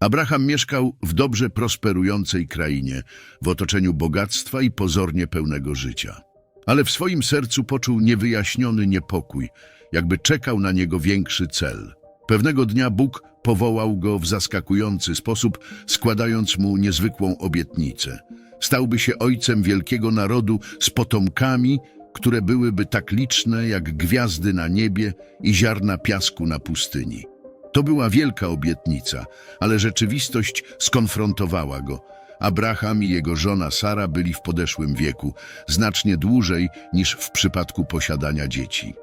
Abraham mieszkał w dobrze prosperującej krainie, w otoczeniu bogactwa i pozornie pełnego życia. Ale w swoim sercu poczuł niewyjaśniony niepokój, jakby czekał na niego większy cel. Pewnego dnia Bóg powołał go w zaskakujący sposób, składając mu niezwykłą obietnicę. Stałby się ojcem wielkiego narodu z potomkami, które byłyby tak liczne jak gwiazdy na niebie i ziarna piasku na pustyni. To była wielka obietnica, ale rzeczywistość skonfrontowała go. Abraham i jego żona Sara byli w podeszłym wieku, znacznie dłużej niż w przypadku posiadania dzieci.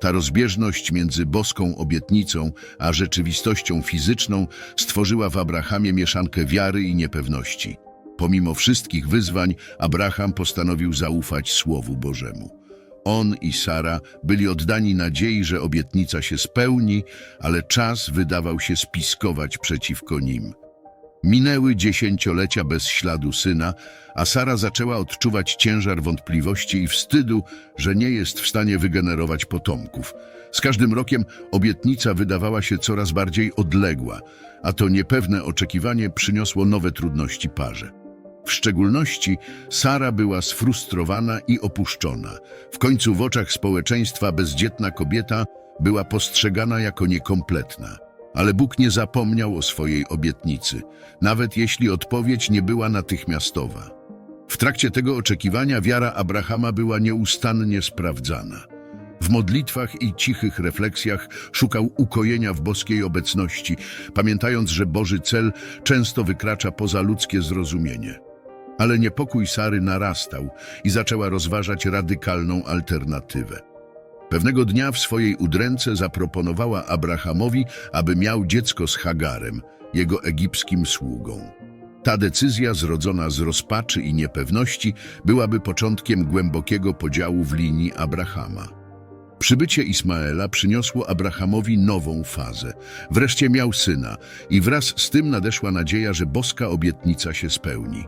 Ta rozbieżność między boską obietnicą a rzeczywistością fizyczną stworzyła w Abrahamie mieszankę wiary i niepewności. Pomimo wszystkich wyzwań, Abraham postanowił zaufać Słowu Bożemu. On i Sara byli oddani nadziei, że obietnica się spełni, ale czas wydawał się spiskować przeciwko nim. Minęły dziesięciolecia bez śladu syna, a Sara zaczęła odczuwać ciężar wątpliwości i wstydu, że nie jest w stanie wygenerować potomków. Z każdym rokiem obietnica wydawała się coraz bardziej odległa, a to niepewne oczekiwanie przyniosło nowe trudności parze. W szczególności Sara była sfrustrowana i opuszczona. W końcu w oczach społeczeństwa bezdzietna kobieta była postrzegana jako niekompletna. Ale Bóg nie zapomniał o swojej obietnicy, nawet jeśli odpowiedź nie była natychmiastowa. W trakcie tego oczekiwania wiara Abrahama była nieustannie sprawdzana. W modlitwach i cichych refleksjach szukał ukojenia w boskiej obecności, pamiętając, że Boży cel często wykracza poza ludzkie zrozumienie. Ale niepokój Sary narastał i zaczęła rozważać radykalną alternatywę. Pewnego dnia w swojej udręce zaproponowała Abrahamowi, aby miał dziecko z Hagarem, jego egipskim sługą. Ta decyzja, zrodzona z rozpaczy i niepewności, byłaby początkiem głębokiego podziału w linii Abrahama. Przybycie Ismaela przyniosło Abrahamowi nową fazę. Wreszcie miał syna i wraz z tym nadeszła nadzieja, że boska obietnica się spełni.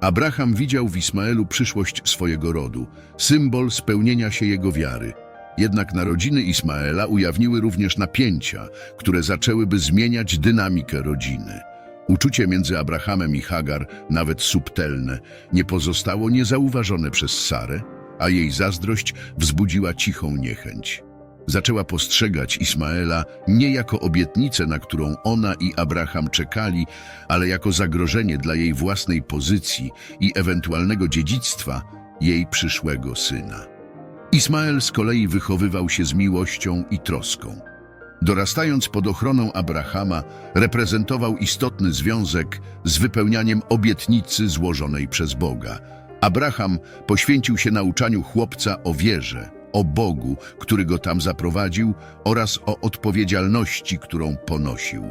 Abraham widział w Ismaelu przyszłość swojego rodu, symbol spełnienia się jego wiary. Jednak narodziny Ismaela ujawniły również napięcia, które zaczęłyby zmieniać dynamikę rodziny. Uczucie między Abrahamem i Hagar, nawet subtelne, nie pozostało niezauważone przez Sarę, a jej zazdrość wzbudziła cichą niechęć. Zaczęła postrzegać Ismaela nie jako obietnicę, na którą ona i Abraham czekali, ale jako zagrożenie dla jej własnej pozycji i ewentualnego dziedzictwa jej przyszłego syna. Ismael z kolei wychowywał się z miłością i troską. Dorastając pod ochroną Abrahama, reprezentował istotny związek z wypełnianiem obietnicy złożonej przez Boga. Abraham poświęcił się nauczaniu chłopca o wierze, o Bogu, który go tam zaprowadził oraz o odpowiedzialności, którą ponosił.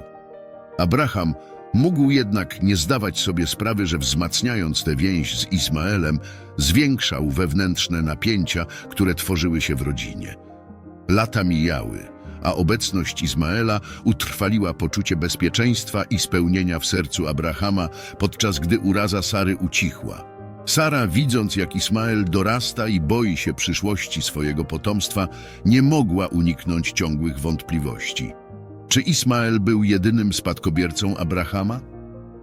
Abraham mógł jednak nie zdawać sobie sprawy, że wzmacniając tę więź z Ismaelem, zwiększał wewnętrzne napięcia, które tworzyły się w rodzinie. Lata mijały, a obecność Izmaela utrwaliła poczucie bezpieczeństwa i spełnienia w sercu Abrahama, podczas gdy uraza Sary ucichła. Sara, widząc jak Ismael dorasta i boi się przyszłości swojego potomstwa, nie mogła uniknąć ciągłych wątpliwości. Czy Ismael był jedynym spadkobiercą Abrahama?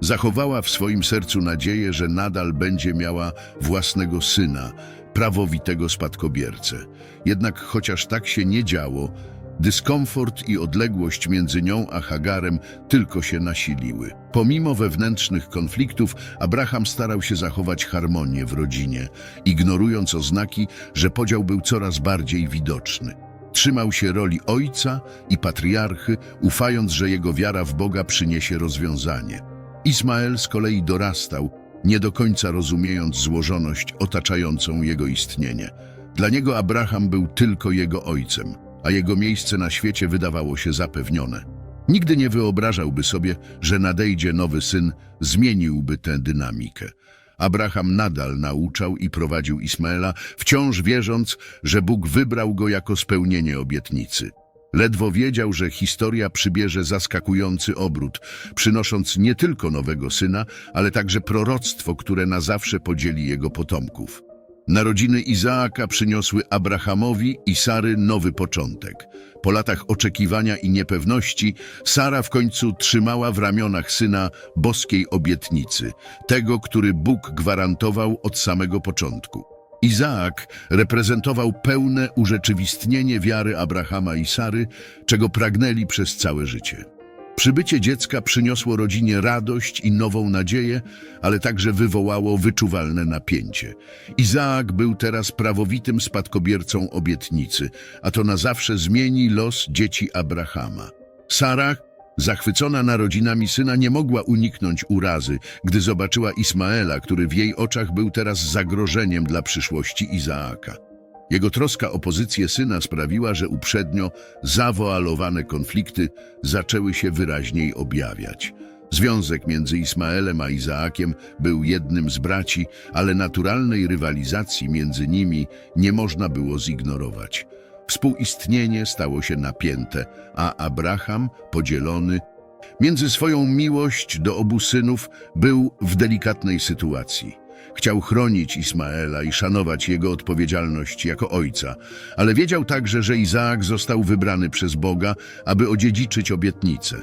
Zachowała w swoim sercu nadzieję, że nadal będzie miała własnego syna, prawowitego spadkobiercę. Jednak chociaż tak się nie działo, dyskomfort i odległość między nią a Hagarem tylko się nasiliły. Pomimo wewnętrznych konfliktów, Abraham starał się zachować harmonię w rodzinie, ignorując oznaki, że podział był coraz bardziej widoczny. Trzymał się roli ojca i patriarchy, ufając, że jego wiara w Boga przyniesie rozwiązanie. Ismael z kolei dorastał, nie do końca rozumiejąc złożoność otaczającą jego istnienie. Dla niego Abraham był tylko jego ojcem, a jego miejsce na świecie wydawało się zapewnione. Nigdy nie wyobrażałby sobie, że nadejdzie nowy syn, zmieniłby tę dynamikę. Abraham nadal nauczał i prowadził Ismaela, wciąż wierząc, że Bóg wybrał go jako spełnienie obietnicy. Ledwo wiedział, że historia przybierze zaskakujący obrót, przynosząc nie tylko nowego syna, ale także proroctwo, które na zawsze podzieli jego potomków. Narodziny Izaaka przyniosły Abrahamowi i Sary nowy początek. Po latach oczekiwania i niepewności Sara w końcu trzymała w ramionach syna boskiej obietnicy, tego, który Bóg gwarantował od samego początku. Izaak reprezentował pełne urzeczywistnienie wiary Abrahama i Sary, czego pragnęli przez całe życie. Przybycie dziecka przyniosło rodzinie radość i nową nadzieję, ale także wywołało wyczuwalne napięcie. Izaak był teraz prawowitym spadkobiercą obietnicy, a to na zawsze zmieni los dzieci Abrahama. Sara, zachwycona narodzinami syna, nie mogła uniknąć urazy, gdy zobaczyła Ismaela, który w jej oczach był teraz zagrożeniem dla przyszłości Izaaka. Jego troska o pozycję syna sprawiła, że uprzednio zawoalowane konflikty zaczęły się wyraźniej objawiać. Związek między Ismaelem a Izaakiem był jednym z braci, ale naturalnej rywalizacji między nimi nie można było zignorować. Współistnienie stało się napięte, a Abraham, podzielony, między swoją miłość do obu synów był w delikatnej sytuacji. Chciał chronić Ismaela i szanować jego odpowiedzialność jako ojca, ale wiedział także, że Izaak został wybrany przez Boga, aby odziedziczyć obietnicę.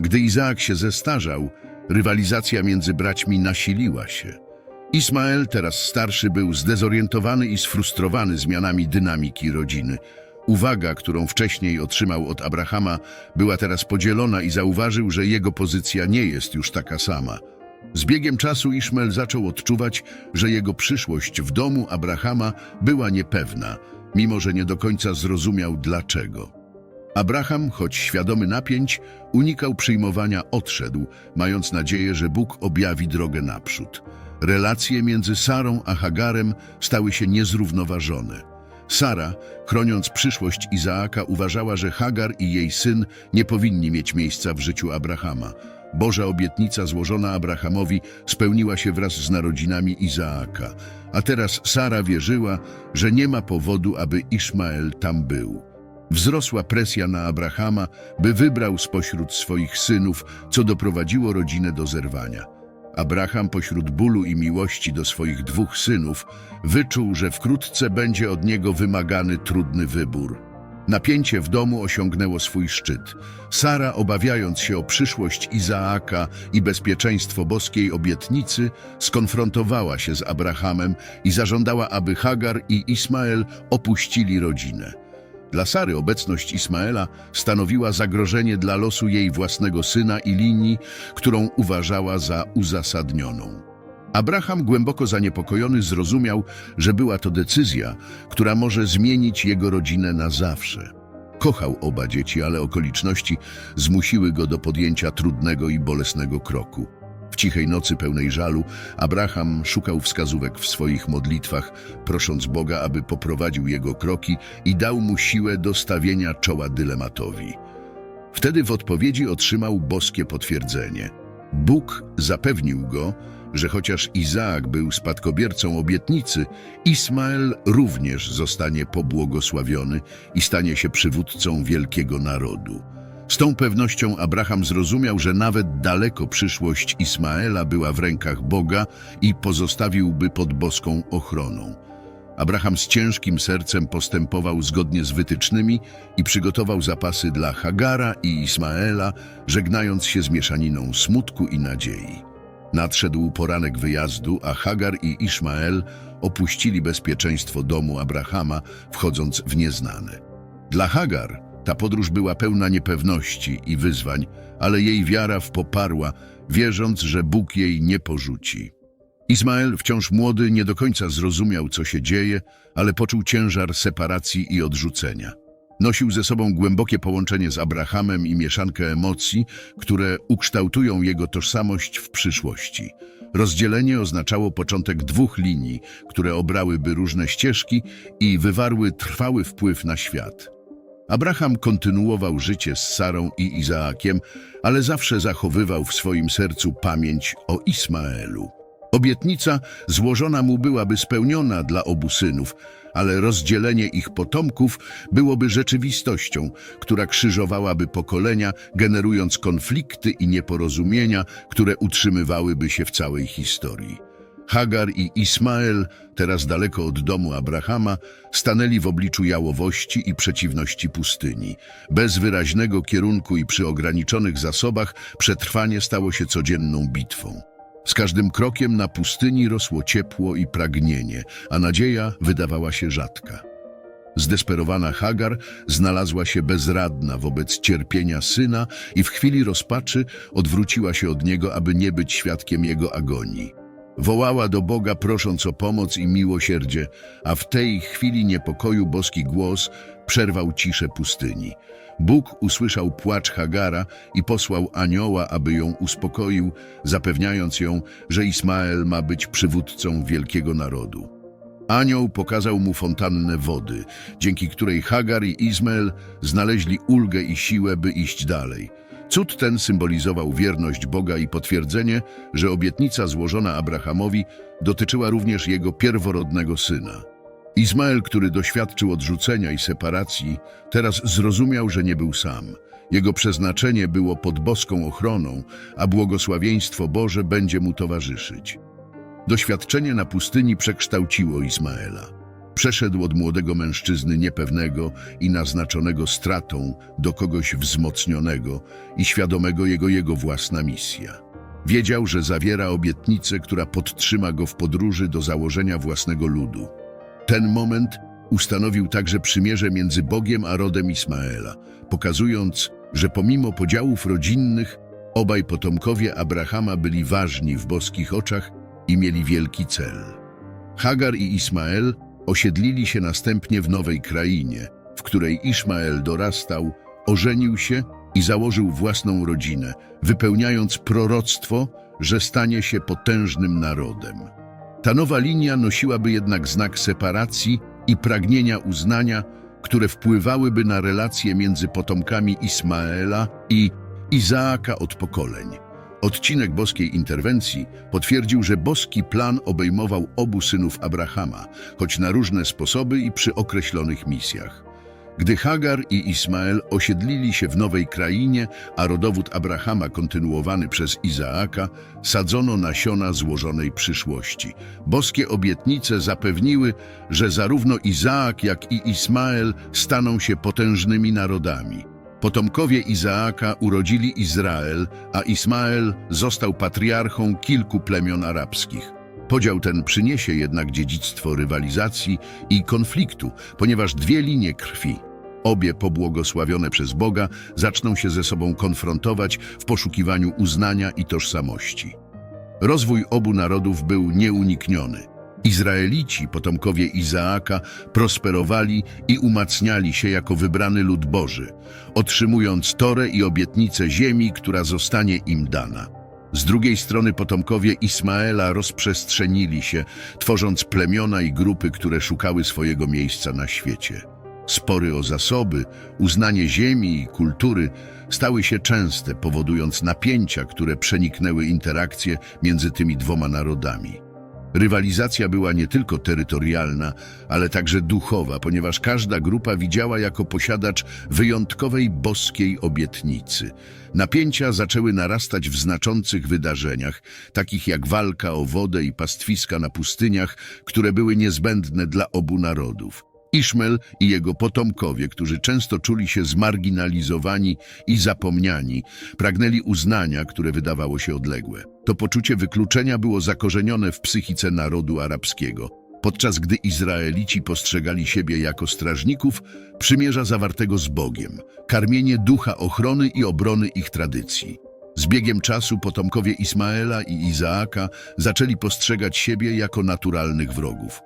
Gdy Izaak się zestarzał, rywalizacja między braćmi nasiliła się. Ismael, teraz starszy, był zdezorientowany i sfrustrowany zmianami dynamiki rodziny. Uwaga, którą wcześniej otrzymał od Abrahama, była teraz podzielona i zauważył, że jego pozycja nie jest już taka sama. Z biegiem czasu Iszmael zaczął odczuwać, że jego przyszłość w domu Abrahama była niepewna, mimo że nie do końca zrozumiał dlaczego. Abraham, choć świadomy napięć, unikał przyjmowania odszedł, mając nadzieję, że Bóg objawi drogę naprzód. Relacje między Sarą a Hagarem stały się niezrównoważone. Sara, chroniąc przyszłość Izaaka, uważała, że Hagar i jej syn nie powinni mieć miejsca w życiu Abrahama. Boża obietnica złożona Abrahamowi spełniła się wraz z narodzinami Izaaka, a teraz Sara wierzyła, że nie ma powodu, aby Iszmael tam był. Wzrosła presja na Abrahama, by wybrał spośród swoich synów, co doprowadziło rodzinę do zerwania. Abraham pośród bólu i miłości do swoich dwóch synów wyczuł, że wkrótce będzie od niego wymagany trudny wybór. Napięcie w domu osiągnęło swój szczyt. Sara, obawiając się o przyszłość Izaaka i bezpieczeństwo boskiej obietnicy, skonfrontowała się z Abrahamem i zażądała, aby Hagar i Ismael opuścili rodzinę. Dla Sary obecność Ismaela stanowiła zagrożenie dla losu jej własnego syna i linii, którą uważała za uzasadnioną. Abraham, głęboko zaniepokojony, zrozumiał, że była to decyzja, która może zmienić jego rodzinę na zawsze. Kochał oba dzieci, ale okoliczności zmusiły go do podjęcia trudnego i bolesnego kroku. W cichej nocy pełnej żalu Abraham szukał wskazówek w swoich modlitwach, prosząc Boga, aby poprowadził jego kroki i dał mu siłę do stawienia czoła dylematowi. Wtedy w odpowiedzi otrzymał boskie potwierdzenie. Bóg zapewnił go, że chociaż Izaak był spadkobiercą obietnicy, Ismael również zostanie pobłogosławiony i stanie się przywódcą wielkiego narodu. Z tą pewnością Abraham zrozumiał, że nawet daleko przyszłość Ismaela była w rękach Boga i pozostawiłby pod boską ochroną. Abraham z ciężkim sercem postępował zgodnie z wytycznymi i przygotował zapasy dla Hagara i Ismaela, żegnając się z mieszaniną smutku i nadziei. Nadszedł poranek wyjazdu, a Hagar i Ismael opuścili bezpieczeństwo domu Abrahama, wchodząc w nieznane. Dla Hagar ta podróż była pełna niepewności i wyzwań, ale jej wiara w poparła, wierząc, że Bóg jej nie porzuci. Ismael, wciąż młody, nie do końca zrozumiał, co się dzieje, ale poczuł ciężar separacji i odrzucenia. Nosił ze sobą głębokie połączenie z Abrahamem i mieszankę emocji, które ukształtują jego tożsamość w przyszłości. Rozdzielenie oznaczało początek dwóch linii, które obrałyby różne ścieżki i wywarły trwały wpływ na świat. Abraham kontynuował życie z Sarą i Izaakiem, ale zawsze zachowywał w swoim sercu pamięć o Ismaelu. Obietnica złożona mu byłaby spełniona dla obu synów, ale rozdzielenie ich potomków byłoby rzeczywistością, która krzyżowałaby pokolenia, generując konflikty i nieporozumienia, które utrzymywałyby się w całej historii. Hagar i Ismael, teraz daleko od domu Abrahama, stanęli w obliczu jałowości i przeciwności pustyni. Bez wyraźnego kierunku i przy ograniczonych zasobach przetrwanie stało się codzienną bitwą. Z każdym krokiem na pustyni rosło ciepło i pragnienie, a nadzieja wydawała się rzadka. Zdesperowana Hagar znalazła się bezradna wobec cierpienia syna i w chwili rozpaczy odwróciła się od niego, aby nie być świadkiem jego agonii. Wołała do Boga, prosząc o pomoc i miłosierdzie, a w tej chwili niepokoju boski głos przerwał ciszę pustyni. Bóg usłyszał płacz Hagara i posłał anioła, aby ją uspokoił, zapewniając ją, że Ismael ma być przywódcą wielkiego narodu. Anioł pokazał mu fontannę wody, dzięki której Hagar i Izmael znaleźli ulgę i siłę, by iść dalej. Cud ten symbolizował wierność Boga i potwierdzenie, że obietnica złożona Abrahamowi dotyczyła również jego pierworodnego syna. Izmael, który doświadczył odrzucenia i separacji, teraz zrozumiał, że nie był sam. Jego przeznaczenie było pod boską ochroną, a błogosławieństwo Boże będzie mu towarzyszyć. Doświadczenie na pustyni przekształciło Ismaela. Przeszedł od młodego mężczyzny niepewnego i naznaczonego stratą do kogoś wzmocnionego i świadomego jego jego własna misja. Wiedział, że zawiera obietnicę, która podtrzyma go w podróży do założenia własnego ludu. Ten moment ustanowił także przymierze między Bogiem a rodem Ismaela, pokazując, że pomimo podziałów rodzinnych, obaj potomkowie Abrahama byli ważni w boskich oczach i mieli wielki cel. Hagar i Ismael osiedlili się następnie w nowej krainie, w której Ismael dorastał, ożenił się i założył własną rodzinę, wypełniając proroctwo, że stanie się potężnym narodem. Ta nowa linia nosiłaby jednak znak separacji i pragnienia uznania, które wpływałyby na relacje między potomkami Ismaela i Izaaka od pokoleń. Odcinek boskiej interwencji potwierdził, że boski plan obejmował obu synów Abrahama, choć na różne sposoby i przy określonych misjach. Gdy Hagar i Ismael osiedlili się w nowej krainie, a rodowód Abrahama kontynuowany przez Izaaka, sadzono nasiona złożonej przyszłości. Boskie obietnice zapewniły, że zarówno Izaak, jak i Ismael staną się potężnymi narodami. Potomkowie Izaaka urodzili Izrael, a Ismael został patriarchą kilku plemion arabskich. Podział ten przyniesie jednak dziedzictwo rywalizacji i konfliktu, ponieważ dwie linie krwi, obie pobłogosławione przez Boga, zaczną się ze sobą konfrontować w poszukiwaniu uznania i tożsamości. Rozwój obu narodów był nieunikniony. Izraelici, potomkowie Izaaka, prosperowali i umacniali się jako wybrany lud Boży, otrzymując Torę i obietnicę ziemi, która zostanie im dana. Z drugiej strony potomkowie Ismaela rozprzestrzenili się, tworząc plemiona i grupy, które szukały swojego miejsca na świecie. Spory o zasoby, uznanie ziemi i kultury stały się częste, powodując napięcia, które przeniknęły interakcje między tymi dwoma narodami. Rywalizacja była nie tylko terytorialna, ale także duchowa, ponieważ każda grupa widziała jako posiadacz wyjątkowej boskiej obietnicy. Napięcia zaczęły narastać w znaczących wydarzeniach, takich jak walka o wodę i pastwiska na pustyniach, które były niezbędne dla obu narodów. Iszmel i jego potomkowie, którzy często czuli się zmarginalizowani i zapomniani, pragnęli uznania, które wydawało się odległe. To poczucie wykluczenia było zakorzenione w psychice narodu arabskiego. Podczas gdy Izraelici postrzegali siebie jako strażników przymierza zawartego z Bogiem, karmienie ducha ochrony i obrony ich tradycji. Z biegiem czasu potomkowie Ismaela i Izaaka zaczęli postrzegać siebie jako naturalnych wrogów.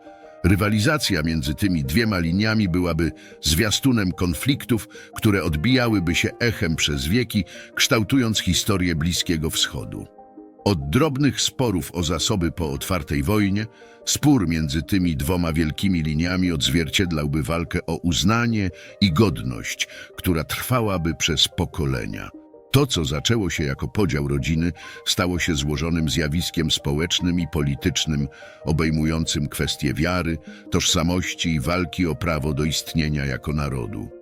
Rywalizacja między tymi dwiema liniami byłaby zwiastunem konfliktów, które odbijałyby się echem przez wieki, kształtując historię Bliskiego Wschodu. Od drobnych sporów o zasoby po otwartej wojnie, spór między tymi dwoma wielkimi liniami odzwierciedlałby walkę o uznanie i godność, która trwałaby przez pokolenia. To, co zaczęło się jako podział rodziny, stało się złożonym zjawiskiem społecznym i politycznym, obejmującym kwestie wiary, tożsamości i walki o prawo do istnienia jako narodu.